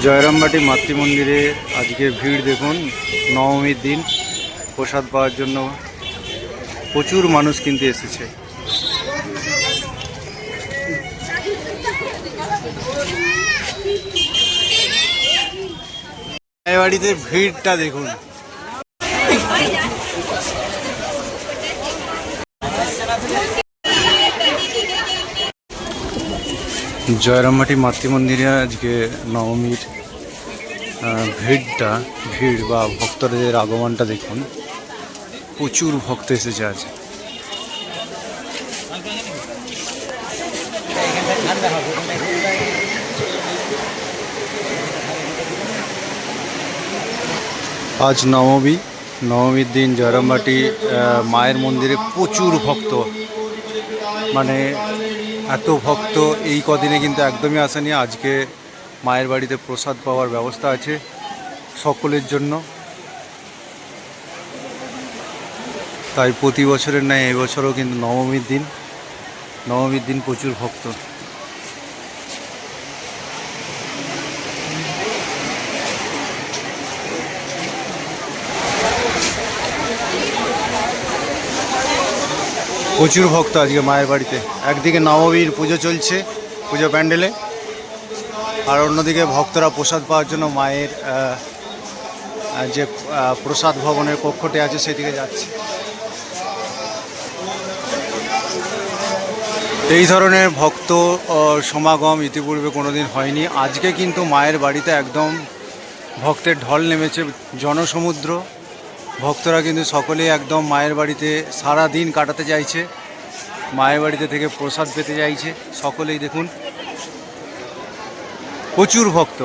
জয়রামবাটি মাতৃমন্দিরে আজকে ভিড় দেখুন, নবমীর দিন, প্রসাদ পাওয়ার জন্য প্রচুর মানুষ কিন্তু এসেছে। বাড়িতে ভিড়টা দেখুন। জয়রামবাটি মাতৃমন্দিরে আজকে নবমীর ভিড়টা, ভিড় বা ভক্তদের আগমনটা দেখুন। প্রচুর ভক্ত এসেছে আজ। আজ নবমী, নবমীর দিন জয়রামবাটি মায়ের মন্দিরে প্রচুর ভক্ত। মানে এত ভক্ত এই কদিনে কিন্তু একদমই আসেনি। আজকে মায়ের বাড়িতে প্রসাদ পাওয়ার ব্যবস্থা আছে সকলের জন্য। তাই প্রতি বছরের ন্যায় এবছরও কিন্তু নবমীর দিন নবমীর দিন প্রচুর ভক্ত। প্রচুর ভক্ত আজকে মায়ের বাড়িতে। একদিকে নবমীর পুজো চলছে, পুজো প্যান্ডেলে। আর অন্যদিকে ভক্তরা প্রসাদ পাওয়ার জন্য মায়ের যে প্রসাদ ভবনের কক্ষটি আছে, সেদিকে যাচ্ছে। এই ধরনের ভক্ত সমাগম ইতিপূর্বে কোনোদিন হয়নি। আজকে কিন্তু মায়ের বাড়িতে একদম ভক্তের ঢল নেমেছে, জনসমুদ্র। ভক্তরা কিন্তু সকলেই একদম মায়ের বাড়িতে সারা দিন কাটাতে চাইছে। মায়ের বাড়িতে থেকে প্রসাদ পেতে চাইছে। সকলেই দেখুন, প্রচুর ভক্ত।